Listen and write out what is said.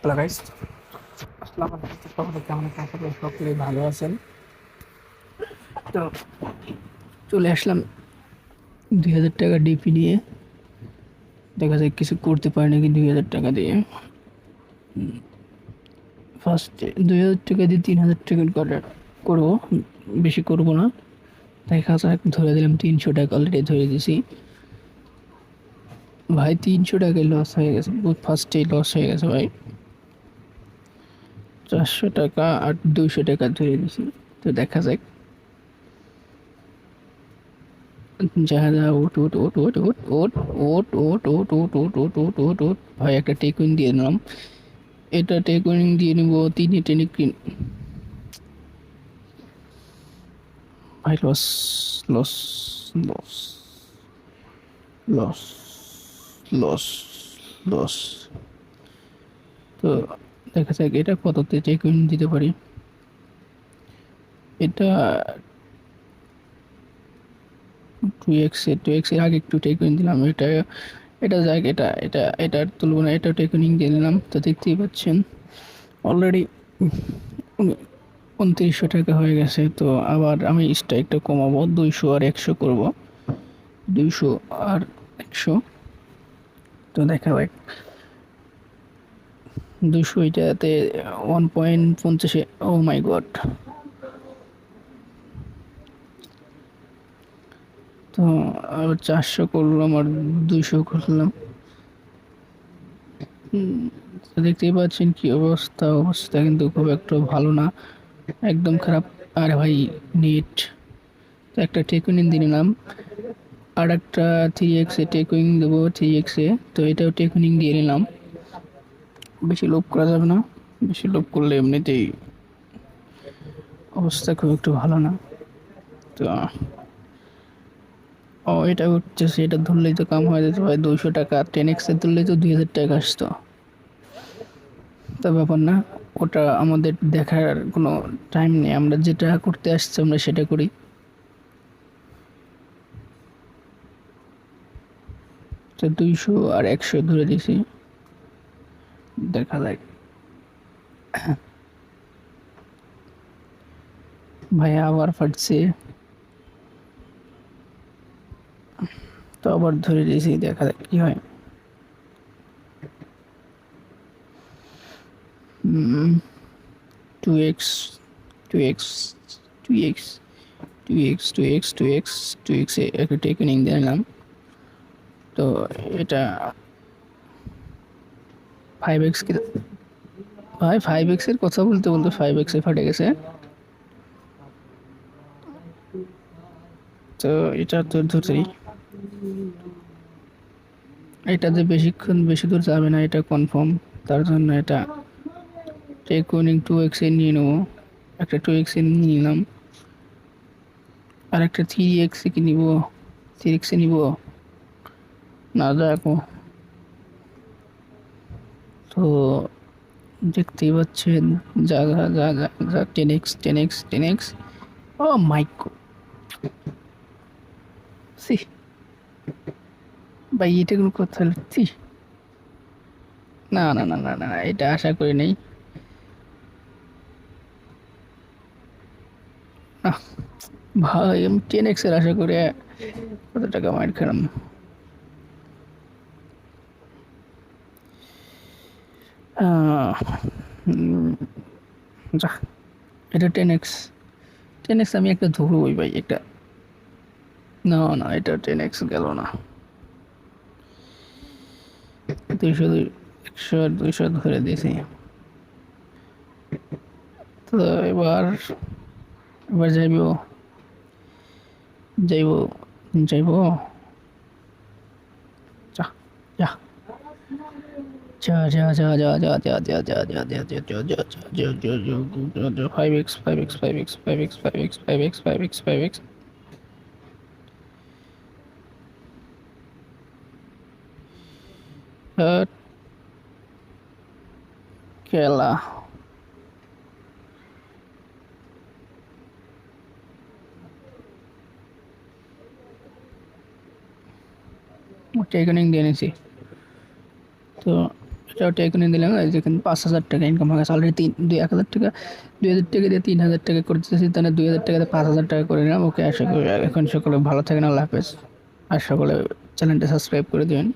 Hello guys আসসালামু আলাইকুম। সকলে কেমন আছেন? সকলে সকলেই ভালো আছেন। তো চলে আসলাম দুই হাজার টাকা ডিপি নিয়ে। দেখা যায় কিছু করতে পারি নাকি দুই হাজার টাকা দিয়ে। ফার্স্টে দুই হাজার টাকা দিয়ে তিন হাজার টাকা করে করব। বেশি করব না। দেখা যাক, ধরে দিলাম তিনশো টাকা অলরেডি ধরে দিছি। ভাই, তিনশো টাকায় লস হয়ে গেছে। ফার্স্টেই লস হয়ে গেছে ভাই। চারশো টাকা আর দুইশো টাকা ধরে দিছি তো দেখা যাক যা ওট ওট ওট ওট ওট ওট ওট ওট ওট ওট ওট ওট ওট ওট ওট ভাই একটা টেকুইন দিয়ে নিলাম এটা টেকুইন দিয়ে নিব তিন টেনিক্রিন ভাই loss loss loss loss loss loss তো দেখা যাক, এটা কততে চেক দিতে পারি। এটা টু এক্স টু এক্সের আগে একটু টেকুইন দিলাম, এটা এটা যাক, এটা এটা এটার না এটা টেকুইনিং দিয়ে দিলাম, তো দেখতেই পাচ্ছেন। অলরেডি উনত্রিশশো টাকা হয়ে গেছে, তো আবার আমি স্ট্রাইকটা কমাবো, দুইশো আর একশো করব। দুইশো আর একশো। তো দেখা যাক। দুশো এটাতে ওয়ান পয়েন্ট পঞ্চাশে ও মাই গড তো আবার চারশো করলাম, আর দুশো করলাম। দেখতেই পাচ্ছেন কি অবস্থা অবস্থা কিন্তু খুব একটা ভালো না, একদম খারাপ। আর ভাই নেট তো একটা টেকুইন দিয়ে নিলাম আর একটা থ্রি এক্সে টেকুইং দেবো থ্রি এক্সে তো এটাও টেকুইনিং দিয়ে নিলাম। বেশি লোভ করা যাবে না। বেশি লোভ করলে এমনিতেই অবস্থা খুব একটু ভালো না। তো, ও, এটা হচ্ছে এটা ধরলেই তো কাম হয়ে যেত ভাই দুইশো টাকা টেন এক্সে ধরলেই তো দুই হাজার টাকা আসতো। তা ব্যাপার না, ওটা আমাদের দেখার কোনো টাইম নেই। আমরা যেটা করতে আসছি, আমরা সেটা করি। তো দুইশো আর একশো ধরে দিছি দেখা যাক। ভাই, আবার ফাটছে। তো আবার ধরে দিয়েছি, দেখা যাক কি হয়। Two X two X two X two X two X two X two এক্সে একটা টেকনিক দিলাম তো এটা ফাইভ এক্স কি ভাই ফাইভ এক্সের কথা বলতে বলতে ফাইভ এক্সে ফাটে গেছে। তো এটা তো ধরেই এটাতে বেশিক্ষণ বেশি দূর যাবে না, এটা কনফার্ম তার জন্য এটা টেকুইনিং টু এক্সে নিয়ে নেব। একটা টু এক্সে নিয়ে নিলাম। আর একটা থ্রি এক্সে কি নিব? থ্রি এক্সে নিব? না, দেখো। তো দেখতেই পাচ্ছেন যা যা যা যা যা ten X ten X ten X ও মাইক সি ভাই, এটা কোনো কথা সি না না না না না এটা আশা করি নেই। ভাই, আমি টেন এক্সের আশা করে কত টাকা মাইট খেলাম। যা, এটা টেন এক্স টেন এক্স আমি একটা ধরবই ভাই, একটা। না না, এটা টেন এক্স গেল না। দুইশো দুই, একশো দুইশো ধরে দিয়েছি। তো এবার এবার যাইব যাইব যাইব। 5x, 5x, 5x, 5x, 5x, 5x, 5x, 5x. খেলা টেকনিক দিয়ে নিছি তো এটাও এখানে দিলাম, এই যে যেখানে পাঁচ হাজার টাকা ইনকাম হয়ে অলরেডি তিন, দুই এক হাজার টাকা, দুই হাজার টাকা দিয়ে তিন হাজার টাকা করতেছি, তাহলে দুই হাজার টাকা দিয়ে পাঁচ হাজার টাকা করে নিলাম ওকে আশা করি, এখন সকলে ভালো থাকেন, আল্লাহ হাফেজ। আর সকলে চ্যানেলটা সাবস্ক্রাইব করে দিবেন।